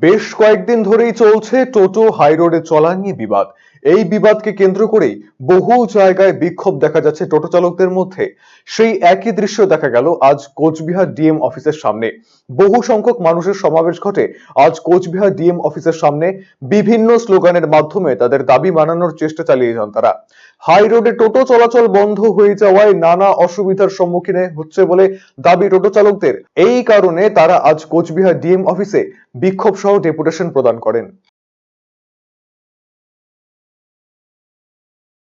বেশ কয়েকদিন ধরেই চলছে টোটো হাইরোডে চলা নিয়ে বিবাদ। এই বিবাদকে কেন্দ্র করেই বহু জায়গায় বিক্ষোভ দেখা যাচ্ছে টোটো চালকদের মধ্যে। সেই একই দৃশ্য দেখা গেল আজ কোচবিহার ডিএম অফিসের সামনে। বহু সংখ্যক মানুষের সমাবেশ ঘটে আজ কোচবিহার ডিএম অফিসের সামনে। বিভিন্ন স্লোগানের মাধ্যমে তাদের দাবি মানানোর চেষ্টা চালিয়ে যান তারা। হাই রোডে টোটো চলাচল বন্ধ হয়ে যাওয়ায় নানা অসুবিধার সম্মুখীন হচ্ছে বলে দাবি টোটো চালকদের। এই কারণে তারা আজ কোচবিহার ডিএম অফিসে বিক্ষোভ সহ ডেপুটেশন প্রদান করেন।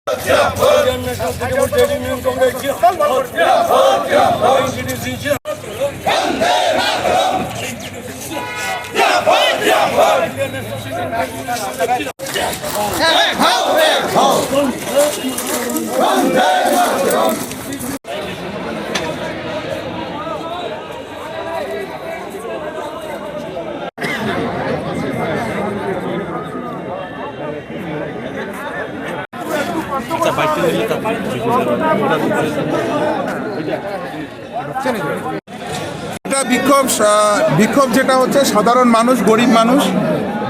Memleketteki bu delimin kuvveti hangini zincir Hey ho, hey ho! Run, run! এটা বিক্ষোভ বিক্ষোভ যেটা হচ্ছে, সাধারণ মানুষ, গরিব মানুষ,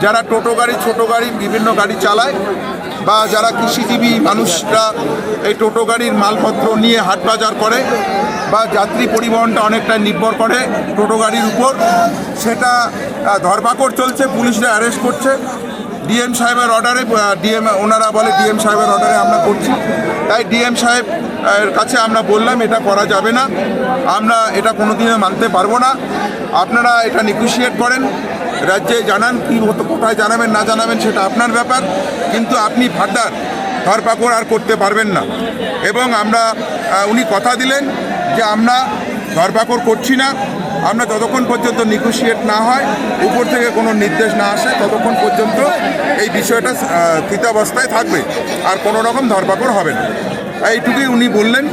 যারা টোটো গাড়ি, ছোট গাড়ি, বিভিন্ন গাড়ি চালায়, বা যারা কৃষিজীবী মানুষরা এই টোটো গাড়ির মালপত্র নিয়ে হাট বাজার করে, বা যাত্রী পরিবহনটা অনেকটা নির্ভর করে টোটো গাড়ির উপর, সেটা ধরপাকড় চলছে, পুলিশরা অ্যারেস্ট করছে। ডিএম সাহেবের অর্ডারে ডিএম, ওনারা বলে ডিএম সাহেবের অর্ডারে আমরা করছি। তাই ডিএম সাহেব, এর কাছে আমরা বললাম, এটা করা যাবে না। আমরা এটা কোনোদিনে মানতে পারব না। আপনারা এটা নেগোশিয়েট করেন। রাজ্যে জানান কি হতো কোথায় জানাবেন, না জানাবেন, সেটা আপনার ব্যাপার। কিন্তু আপনি ফার্দার ধরপাকড় আর করতে পারবেন না। এবং আমরা উনি কথা দিলেন যে আমরা ধরপাকড় করছি না। আমরা যতক্ষণ পর্যন্ত নিগোসিয়েট না হয়, উপর থেকে কোনো নির্দেশ না আসে, ততক্ষণ পর্যন্ত এই বিষয়টা স্থিতাবস্থায় থাকবে। আর কোনো রকম ধরপাকড় হবে না। এইটুকুই উনি বললেন।